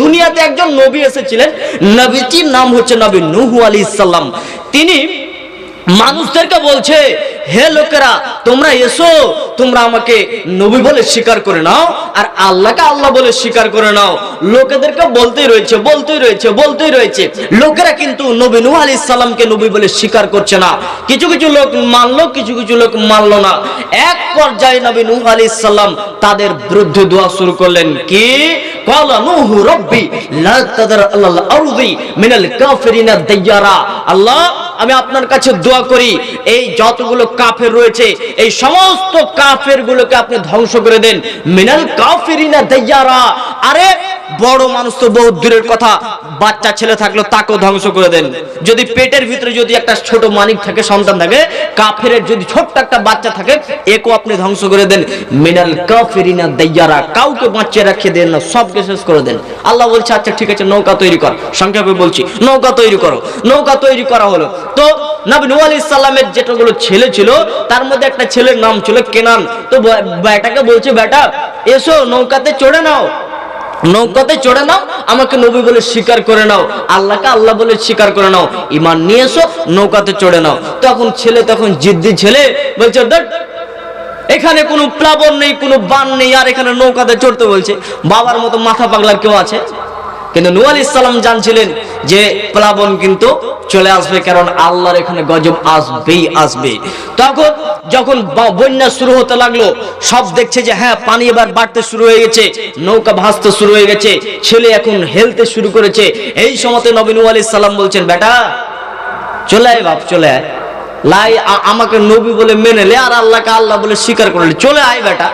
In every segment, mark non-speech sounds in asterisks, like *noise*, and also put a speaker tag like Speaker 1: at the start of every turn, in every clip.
Speaker 1: দুনিয়াতে একজন নবী এসেছিলেন। নবীটির নাম হচ্ছে নবী নুহু আলী ইসাল্লাম তিনি মানুষদেরকে বলছে, হে লোকেরা, তোমরা এসো, তোমরা আমাকে নবী বলে স্বীকার করে নাও আর আল্লাহকে আল্লাহ বলে স্বীকার করে নাও। লোকেদেরকে বলতেই রয়েছে বলতেই রয়েছে বলতেই রয়েছে। লোকেরা কিন্তু নবী নূহ আলী ইসলামকে নবী বলে স্বীকার করছে না। কিছু কিছু লোক মানলো, কিছু কিছু লোক মানলো না। এক পর্যায়ে নবী নূহ আলী ইসলাম তাদের বিরুদ্ধে দোয়া শুরু করলেন। কি? قال نوح ربي لا تذر على الأرض من الكافرين ديارا الله আমি আপনার কাছে দোয়া করি, এই যতগুলো কাফের রয়েছে, এই সমস্ত কাফের গুলোকে আপনি ধ্বংস করে দেন। মিনাল কাফিরিনা দাইয়ারা। আরে, বড় মানুষ তো বহু দূরের কথা, বাচ্চা ছেলে থাকল তাকেও ধ্বংস করে দেন। যদি পেটের ভিতরে যদি একটা ছোট মানিক থাকে, সন্তান থাকে কাফের যদি ছোট্ট একটা বাচ্চা থাকে, একেও আপনি ধ্বংস করে দেন। মিনাল কাফিরিনা দাইয়ারা। কাউকে বাঁচিয়ে রাখিয়ে দেন না, সবকে শেষ করে দেন। আল্লাহ বলছে আচ্ছা ঠিক আছে, নৌকা তৈরি কর। সংক্ষেপে বলছি, নৌকা তৈরি করো। নৌকা তৈরি করা হলো। তো নবী নূহ আলাইহিস সালামের যেটাগুলো ছেলে ছিল তার মধ্যে একটা ছেলের নাম ছিল কেনান। তো বেটাকে বলছে বেটা এসো নৌকাতে চড়ে নাও। নৌকাতে চড়ে নাও আমাকে নবী বলে স্বীকার করে নাও। আল্লাহকে আল্লাহ বলে স্বীকার করে নাও। ইমান নিয়ে এসো নৌকাতে চড়ে নাও। তখন ছেলে তখন জিদ্দি ছেলে বলছে "ধ্যাৎ, এখানে কোনো প্লাবন নেই কোনো বান নেই আর এখানে নৌকাতে চড়তে বলছে। বাবার মতো মাথা পাগলার কেউ আছে? কিন্তু নূহ আলাইহিস সালাম জানছিলেন যে প্লাবন কিন্তু চলে আসবে, কারণ আল্লাহর এখানে গজব আসবেই আসবে। তখন যখন বন্যা শুরু হতে লাগল, সব দেখছে যে হ্যাঁ পানি এবার বাড়তে শুরু হয়ে গেছে, নৌকা ভাসতে শুরু হয়ে গেছে, ছেলে এখন হেলতে শুরু করেছে। এই সময়তে নবীন আলাইহিস সালাম বলছেন, বেটা, চলে আয় বাপ, চলে আয়। লাই আমাকে নবী বলে মেনে লে আর আল্লাহকে আল্লাহ বলে স্বীকার করলে চলে আয় বেটা।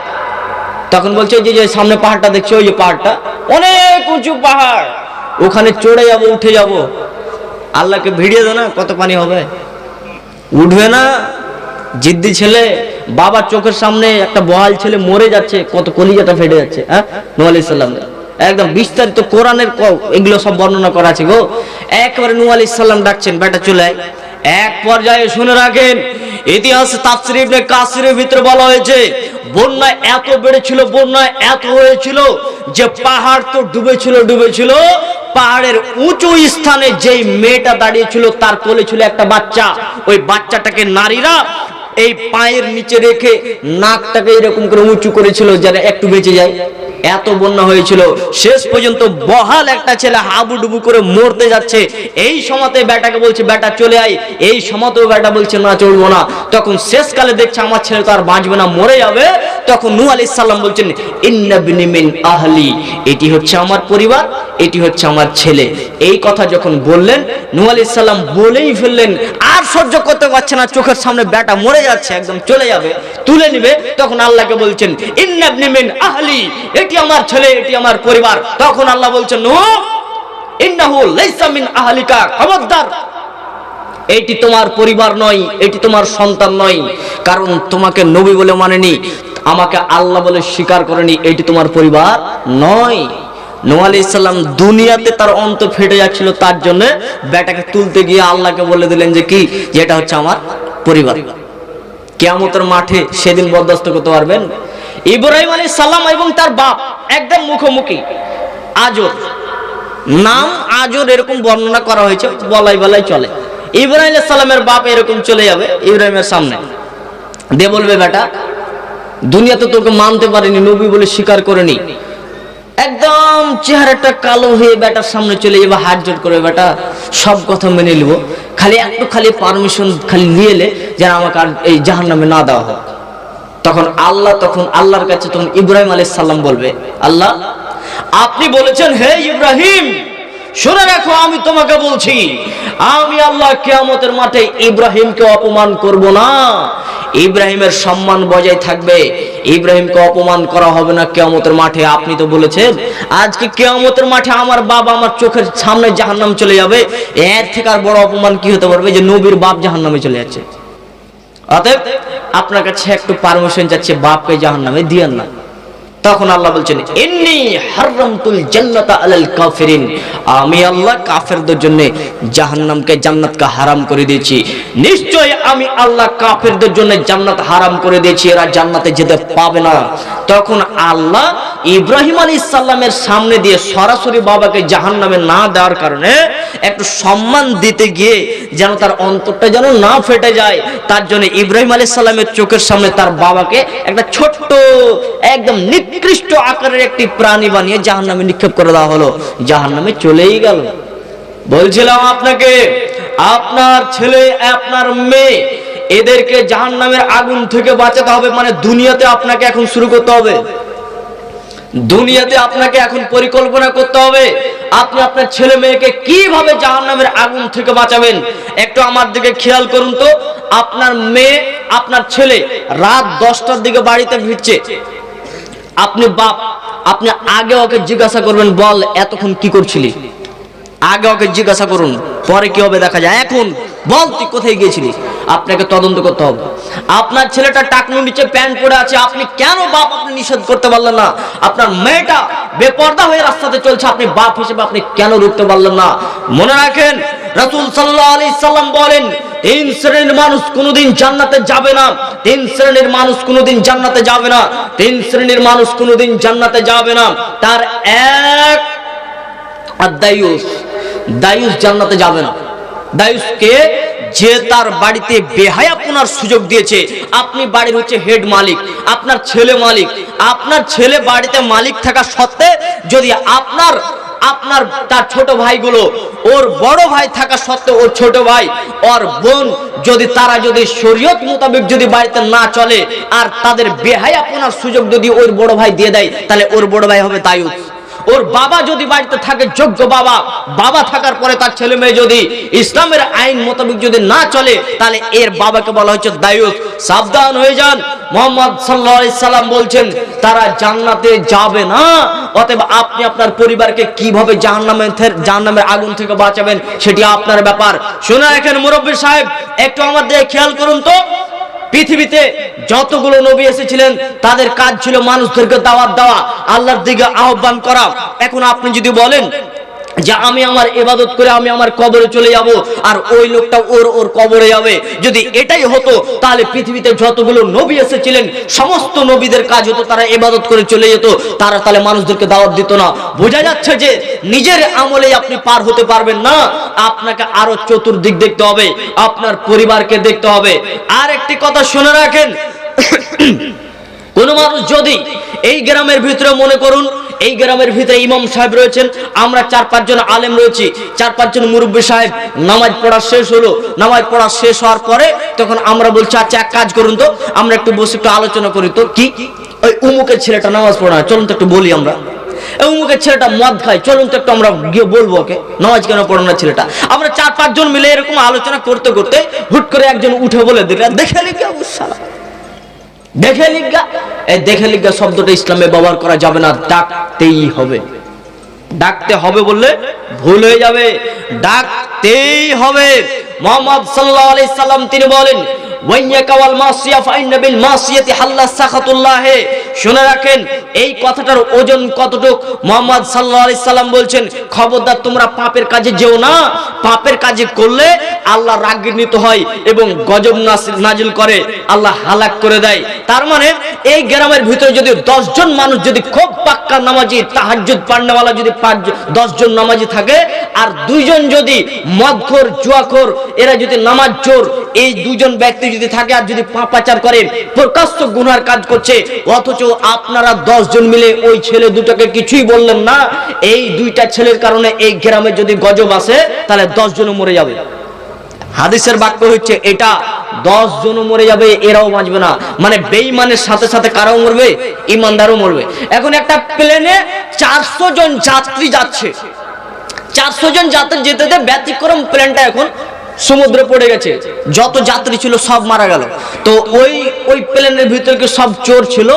Speaker 1: তখন বলছে যে, সামনে পাহাড়টা দেখছ, ওই যে পাহাড়টা, অনেক উঁচু পাহাড়। ওখানে চড়ে যাব, উঠে যাব। আল্লাহকে ভিড়িয়ে দে না, কত পানি হবে? উঠবে না। জিদ্দি ছেলে বাবার চোখের সামনে একটা বহাল ছেলে মরে যাচ্ছে, কত কলিজাটা ফেটে যাচ্ছে হ্যাঁ? আলাইহিস সালাম। একদম বিস্তারিত কোরআনের এগুলো সব বর্ণনা করা আছে গো। একবারে নূহ আলাইহিস সালাম ডাকছেন, বেটা চলে এক পর্যায়ে শুনে রাখেন, ইতিহাস তাফসির ইবনে কাসিরের ভিতরে বলা হয়েছে, বন্যা এত বেড়েছিল, বন্যা এত হয়েছিল যে পাহাড় তো ডুবেছিল ডুবেছিল। পাহাড়ের উঁচু স্থানে যেই মেয়েটা দাঁড়িয়ে ছিল, তার কোলে ছিল একটা বাচ্চা। ওই বাচ্চাটাকে নারীরা এই পায়ের নিচে রেখে নাকটাকে এরকম করে উঁচু করেছিল যারা একটু বেঁচে যায়। এত বন্যা হয়েছিল, শেষ পর্যন্ত বহাল একটা ছেলে হাবুডুবু করে মরতে যাচ্ছে। এই সময়তে বেটাকে বলছে, বেটা, চলে আয়। এই সময়তেও বেটা বলছে, না, চলবো না। তখন শেষকালে দেখছে, আমার ছেলে তো আর বাঁচবে না, মরে যাবে। তখন নু আলাইহিস সালাম বলছেন, ইন্না বিনি মিন আহলি। এটি হচ্ছে আমার পরিবার, এটি হচ্ছে আমার ছেলে। এই কথা যখন বললেন নু আলাইহিস সালাম বলেই ফেললেন সহ্য করতে পারছে না। চোখের সামনে ব্যাটা মরে যাচ্ছে, একদম চলে যাবে, তুলে নিবে। তখন আল্লাহকে বলছেন, ইন্না বিনি মিন আহলি, এটি আমার ছেলে, এটি আমার পরিবার। তখন আল্লাহ বলছেন, নূহ, ইন্নাহু লাইসা মিন আহলিকা, খবরদার। এটি তোমার পরিবার নয়, এটি তোমার সন্তান নয়, কারণ তোমাকে নবী বলে মানেনি। আমাকে আল্লাহ বলে স্বীকার করেনি, এটি তোমার পরিবার নয়। ইসলাম দুনিয়াতে তার অন্ত ফেটে যাচ্ছিল তার জন্য বেটাকে তুলতে গিয়ে আল্লাহকে বলে দিলেন যে কি? এটা হচ্ছে আমার পরিবার। কেয়ামতের মাঠে সেদিন বরদাস্ত করতে পারবেন। ইব্রাহিম আলী সাল্লাম এবং তার বাপ একদম মুখোমুখি। আজর। নাম আজর এরকম বর্ণনা করা হয়েছে, বলাই বলাই চলে। ইব্রাহিম সালামের বাপ এরকম চলে যাবে ইব্রাহিমের সামনে। দে বলবে, বেটা, দুনিয়াতে তোকে মানতে পারেনি, নবী বলে স্বীকার করেনি। একদম চেহারাটা কালো হয়ে বেটার সামনে চলে যাবে, হাত জোট করে বেটা। সব কথা মেনে নিব। খালি একটু খালি পারমিশন খালি নিয়ে এলে যেন আমাকে আর এই জাহান নামে না দেওয়া হোক। তখন আল্লাহ তখন আল্লাহর কাছে তখন ইব্রাহিম সালাম বলবে, আল্লাহ, আপনি বলেছেন, হে ইব্রাহিম, শুনে রাখো, আমি তোমাকে বলছি আমি আল্লাহ কিয়ামতের মাঠে ইব্রাহিমকে অপমান করব না। ইব্রাহিমের সম্মান বজায় থাকবে। ইব্রাহিমকে অপমান করা হবে না কেয়ামতের মাঠে, আপনি তো বলেছেন। আজকে কেয়ামতের মাঠে আমার বাবা আমার চোখের সামনে জাহান্নাম চলে যাবে। এর থেকে আর বড় অপমান কি হতে পারবে যে নবীর বাপ জাহান্নামে চলে যাচ্ছে? অতএব আপনার কাছে একটু পারমিশন যাচ্ছে বাপকে জাহান্নামে দিয়েন না। তখন আল্লাহ বলছেন, ইন্নি হারামতুল জান্নাতা আলাল কাফিরিন। আমি আল্লাহ কাফেরদের জন্য জাহান্নামকে জান্নাতকে হারাম করে দিয়েছি। নিশ্চয় আমি আল্লাহ কাফেরদের জন্য জান্নাত হারাম করে দিয়েছি, এরা জান্নাতে যেতে পাবে না। তখন আল্লাহ ইব্রাহিম আলী ইসাল্লামের সামনে দিয়ে সরাসরি বাবাকে জাহান্নামে না দেওয়ার কারণে একটু সম্মান দিতে গিয়ে যেন তার অন্তরটা যেন না ফেটে যায়, তার জন্য ইব্রাহিম আলী সাল্লামের চোখের সামনে তার বাবাকে একটা ছোট্ট একদম নিকৃষ্ট আকারের একটি প্রাণী বানিয়ে জাহান নামে নিক্ষেপ করে দেওয়া হলো। জাহান নামে চলেই গেল। বলছিলাম আপনাকে, আপনার ছেলে, আপনার মেয়ে, এদেরকে জাহান নামের আগুন থেকে বাঁচাতে হবে মানে দুনিয়াতে আপনাকে এখন শুরু করতে হবে। দুনিয়াতে আপনাকে এখন পরিকল্পনা করতে হবে, আপনি আপনার ছেলে মেয়েকে কীভাবে জাহান্নামের আগুন থেকে বাঁচাবেন? একটু আমার দিকে খেয়াল করুন তো। আপনার মেয়ে, আপনার ছেলে রাত দশটার দিকে বাড়িতে ফিরছে। আপনি বাপ, আপনি আগে ওকে জিজ্ঞাসা করবেন, বল এতক্ষণ কি করছিলি? আগে ওকে জিজ্ঞাসা করুন, পরে কি হবে দেখা যায়। এখন বল তুই কোথায় গিয়েছিলি? আপনাকে তদন্ত করতে হবে। আপনার ছেলেটা টাকনু নিচে প্যান্ট পরে আছে, আপনি কেন বাপ আপনি নিষেধ করতে পারলেন না? আপনার মেয়েটা বেপর্দা হয়ে রাস্তাতে চলছে, আপনি বাপ হিসেবে আপনি কেন রুখতে পারলেন না? মনে রাখেন, রাসূল সাল্লাল্লাহু আলাইহি সাল্লাম বলেন তিন শ্রেণির মানুষ কোনোদিন জান্নাতে যাবে না। তিন শ্রেণির মানুষ কোনোদিন জান্নাতে যাবে না। তিন শ্রেণির মানুষ কোনোদিন জান্নাতে যাবে না। তার এক আর দায়ুস। দায়ুস জান্নাতে যাবে না। দায়ুসকে যে তার বাড়িতে বেহায়াপনার সুযোগ দিয়েছে, আপনি বাড়ির হচ্ছে হেড মালিক, আপনার ছেলে মালিক, আপনার ছেলে বাড়িতে মালিক থাকা সত্ত্বে যদি আপনার আপনার, তার ছোট ভাইগুলো, ওর বড় ভাই থাকা সত্ত্বেও ওর ছোট ভাই, ওর বোন যদি, তারা যদি শরীয়ত মোতাবেক যদি বাড়িতে না চলে, আর তাদের বেহাই আপনার সুযোগ যদি ওর বড় ভাই দিয়ে দেয়, তাহলে ওর বড় ভাই হবে দায়ুস ওর বাবা যদি বাড়িতে থাকে, যোগ্য বাবা বাবা থাকার পরে তার ছেলে মেয়ে যদি ইসলামের আইন মোতাবেক যদি না চলে, তাহলে এর বাবাকে বলা হচ্ছে দায়ুস সাবধান হয়ে যান। মোহাম্মদ সাল্লাল্লাহু সাল্লাম বলছেন, তারা জান্নাতে যাবে না, অতএব আপনি আপনার পরিবারকে কীভাবে জাহান্নামের জাহান্নামের আগুন থেকে বাঁচাবেন, সেটি আপনার ব্যাপার। শুনে রাখেন মুরব্বী সাহেব, একটু আমার দিকে খেয়াল করুন তো। পৃথিবীতে যতগুলো নবী এসেছিলেন, তাদের কাজ ছিল মানুষদেরকে দাওয়াত দেওয়া, আল্লাহর দিকে আহ্বান করা। এখন আপনি যদি বলেন যে আমি আমার এবাদত করে আমি আমার কবরে চলে যাব আর ওই লোকটা ওর ওর কবরে যাবে। যদি এটাই হতো, তাহলে পৃথিবীতে যতগুলো নবী এসেছিলেন, সমস্ত নবীদের কাজ হতো, তারা এবাদত করে চলে যেত। তারা তাহলে মানুষদেরকে দাওয়াত দিত না। বোঝা যাচ্ছে যে নিজের আমলে আপনি পার হতে পারবেন না। আপনাকে আরও চতুর্দিক দেখতে হবে, আপনার পরিবারকে দেখতে হবে। আর একটি কথা শুনে রাখেন, *coughs* কোন মানুষ যদি এই গ্রামের ভিতরে মনে করুন এই গ্রামের ভিতরে ইমাম সাহেব রয়েছেন। আমরা চার, পাঁচজন আলেম রয়েছি। চার, পাঁচজন মুরব্বী সাহেব। নামাজ পড়া শেষ হলো। নামাজ পড়া শেষ হওয়ার পরে তখন আমরা বলছি আচ্ছা এক কাজ করুন তো। আমরা একটু বসে একটু আলোচনা করি তো। কি? ওই উমুকের ছেলেটা নামাজ পড়া চলুন তো একটু বলি আমরা। উমুকের ছেলেটা মদ খায়। চলুন তো একটু আমরা গিয়ে বলব ওকে। নামাজ কেন পড়ো না ছেলেটা? আমরা চার, পাঁচজন মিলে এরকম আলোচনা করতে করতে হুট করে একজন উঠে বলে দিলেন, দেখে সালা। দেখে লিজ্ঞা এই দেখে লিজ্ঞা শব্দটা ইসলামে ব্যবহার করা যাবে না, ডাকতেই হবে। ডাকতে হবে বললে ভুল হয়ে যাবে। ডাকতেই হবে। মোহাম্মদ সাল্লাহ আলাইহি সাল্লাম তিনি বলেন, ওয়াইয়াকা ওয়াল মাসিয়া ফাইন্নাবিল মাসিয়াতি হাল্লা সাখাতুল্লাহ। শুনে রাখেন, এই কথাটার ওজন কতটুক? মোহাম্মদ সাল্লাল্লাহু আলাইহি সাল্লাম বলছেন, খবরদার, তোমরা পাপের কাজে যেও না। পাপের কাজে করলে আল্লাহ রাগান্বিত হয় এবং গজব নাজিল করে, আল্লাহ হালাক করে দেয়। তার মানে এই গ্রামের ভিতরে যদি দশ জন মানুষ যদি খুব পাক্কা নামাজি, তাহাজ্জুদ পান্ডাওয়ালা যদি পাঁচ দশ জন নামাজি থাকে, আর দুইজন যদি মদখোর, জুয়াখোর, এরা যদি নামাজ চোর, এই দুজন ব্যক্তি যদি থাকে আর যদি পাপাচার করে, প্রকাশ্য গুনার কাজ করছে, অথচ আপনারা দশ জন মিলে ওই ছেলে দুটোকে কিছুই বললেন না, এই দুইটা ছেলের কারণে এই গ্রামে যদি গজব আসে, তাহলে দশ জন মরে যাবে। হাদিসের বাক্য হচ্ছে এটা দশ জন মরে যাবে, এরাও বাঁচবে না। মানে বেঈমানের সাথে সাথে কারাও মরবে ইমানদারও মরবে। এখন একটা প্লেনে চারশো জন যাত্রী যাচ্ছে। চারশো জন যাত্রী যেতে যেতে ব্যতিক্রম প্লেনটা এখন সমুদ্রে পড়ে গেছে। যত যাত্রী ছিল সব মারা গেল। তো ওই ওই প্লেনের ভিতরে কি সব চোর ছিল?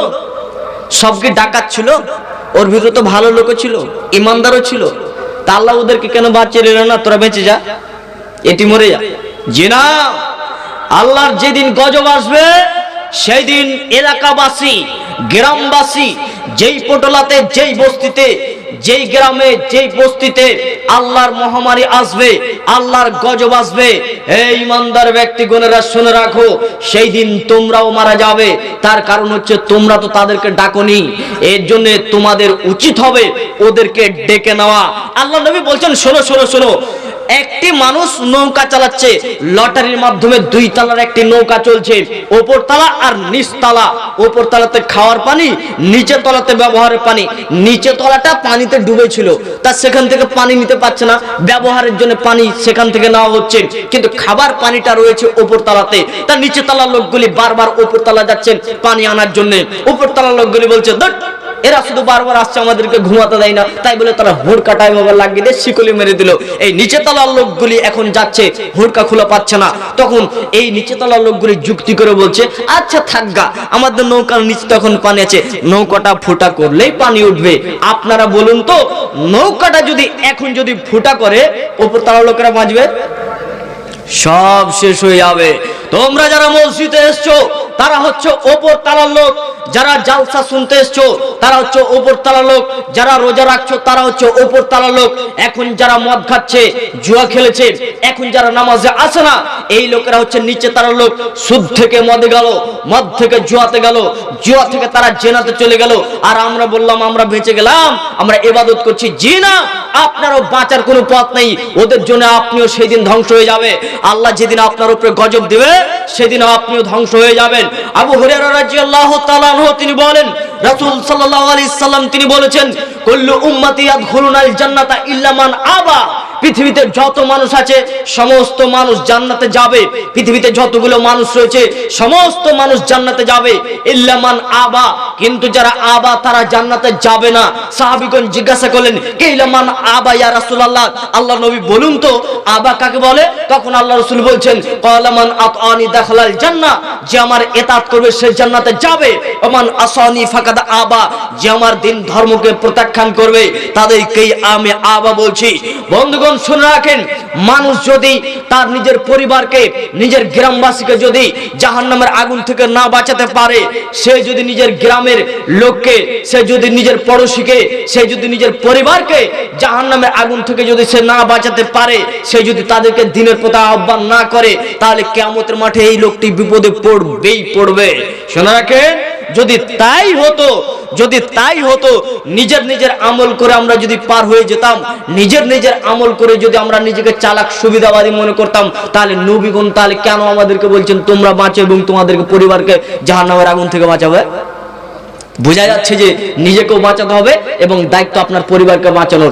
Speaker 1: সব কি ডাকাত ছিল? ওর ভিতরে তো ভালো লোকও ছিল, ইমানদারও ছিল। তা আল্লাহ ওদেরকে কেন বাঁচিয়ে নিল না? তোরা বেঁচে যা, এটি মরে যা। যে না আল্লাহর যেদিন গজব আসবে সেই দিন এলাকাবাসী, গ্রামবাসী, যেই পটলাতে, যেই বস্তিতে যেই গ্রামে, যেই বস্তিতে আল্লাহর মহামারী আসবে, আল্লাহর গজব আসবে, এই ইমানদার ব্যক্তিগণেরা শুনে রাখো, সেই দিন তোমরাও মারা যাবে। তার কারণ হচ্ছে তোমরা তো তাদেরকে ডাকনি। এর জন্য তোমাদের উচিত হবে ওদেরকে ডেকে নেওয়া। আল্লাহ নবী বলছেন, শোনো শোনো শোনো। একটি মানুষ নৌকা চালাচ্ছে। লটারির মাধ্যমে দুই তালার একটি নৌকা চলছে। ওপর তালা আর নিচ তালা। ওপর তালাতে খাওয়ার পানি নিচে তলাতে ব্যবহারের পানি। নিচে তলাটা পানিতে ডুবেছিল। তা সেখান থেকে পানি নিতে পারছে না। ব্যবহারের জন্য পানি সেখান থেকে নেওয়া হচ্ছে। কিন্তু খাবার পানিটা রয়েছে ওপর তালাতে। তা নিচে তলার লোকগুলি বারবার ওপর তলা যাচ্ছেন পানি আনার জন্য। ওপর তলার লোকগুলি বলছে "ধুৎ, এরা শুধু বারবার আসছে, আমাদেরকে ঘুমাতে দেয় না। তাই বলে তারা হুড়কা টাইম আবার লাগিয়ে দিয়ে শিকলি মেরে দিল। এই নিচে তলার লোকগুলি এখন যাচ্ছে, হুড়কা খোলা পাচ্ছে না। তখন এই নিচে তলার লোকগুলি যুক্তি করে বলছে আচ্ছা থাকগা আমাদের নৌকার নিচে তখন পানি আছে। নৌকাটা ফুটা করলেই পানি উঠবে। আপনারা বলুন তো, নৌকাটা যদি এখন যদি ফুটা করে ওপর তলার লোকেরা বাঁচবে? সব শেষ হয়ে যাবে। তোমরা যারা মসজিদে এসছো, তারা হচ্ছে ওপর তালার লোক। যারা জালসা শুনতে এসছো, তারা হচ্ছে ওপর তালার লোক। যারা রোজা রাখছো, তারা হচ্ছে ওপর তালার লোক। এখন যারা মদ খাচ্ছে, জুয়া খেলেছে, এখন যারা নামাজে আসে না, এই লোকেরা হচ্ছে নিচে তারার লোক। সুদ থেকে মদে গেল, মদ থেকে জুয়াতে গেল, জুয়া থেকে তারা জেনাতে চলে গেল। আর আমরা বললাম, আমরা বেঁচে গেলাম, আমরা এবাদত করছি। জি না, আপনারও বাঁচার কোনো পথ নেই। ওদের জন্য আপনিও সেই দিন ধ্বংস হয়ে যাবে। আল্লাহ যেদিন আপনার উপরে গজব দেবে সেদিন আপনিও ধ্বংস হয়ে যাবেন। আবু হুরায়রা আল্লাহ তাআলা আনহু তিনি বলেন, রাসূল সাল্লাল্লাহু আলাইহি সাল্লাম তিনি বলেছেন, কুল্লু উম্মতি ইয়াদখুলুনাল জান্নাতা ইল্লা মান আবা। পৃথিবীতে যত মানুষ আছে, সমস্ত মানুষ জান্নাতে যাবে। পৃথিবীতে যতগুলো মানুষ রয়েছে, সমস্ত মানুষ জান্নাতে যাবে। ইল্লামান আবা, কিন্তু যারা আবা, তারা জান্নাতে যাবে না। সাহাবিগণ জিজ্ঞাসা করলেন কেইলামান আবা ইয়া রাসূলুল্লাহ? আল্লাহ নবী বলুন তো, আবা কাকে বলে? তখন আল্লাহ রাসূল বলছেন কালামান আতানি দাখালাল জান্নাহ, যে আমার এতাত করবে সে জান্নাতে যাবে। ওমান আসানি ফাকাদ আবা, যে আমার দিন ধর্মকে প্রত্যাখ্যান করবে, তাদেরকেই আমি আবা বলছি। বন্ধুগণ শুনে রাখেন। মানুষ যদি তার নিজের পরিবারকে, নিজের গ্রামবাসীকে যদি জাহান্নামের আগুন থেকে না বাঁচাতে পারে, সে যদি নিজের গ্রামের লোককে, সে যদি নিজের পড়োশীকে, সে যদি নিজের পরিবারকে জাহান্নামের আগুন থেকে যদি সে না বাঁচাতে পারে, সে যদি তাদেরকে দিনের পথে আহ্বান না করে, তাহলে কেয়ামতের মাঠে এই লোকটি বিপদে পড়বেই পড়বে। শোনা রাখেন? যদি তাই হতো, যদি তাই হতো, নিজের নিজের আমল করে আমরা যদি পার হয়ে যেতাম, নিজের নিজের আমল করে যদি আমরা নিজেকে চালাক, সুবিধাবাদী মনে করতাম, তাহলে নবীগণ তাহলে কেন আমাদেরকে বলছেন, তোমরা বাঁচো এবং তোমাদেরকে পরিবারকে জাহান্নামের আগুন থেকে বাঁচাবে? বোঝা যাচ্ছে যে নিজেকেও বাঁচাতে হবে এবং দায়িত্ব আপনার পরিবারকে বাঁচানোর।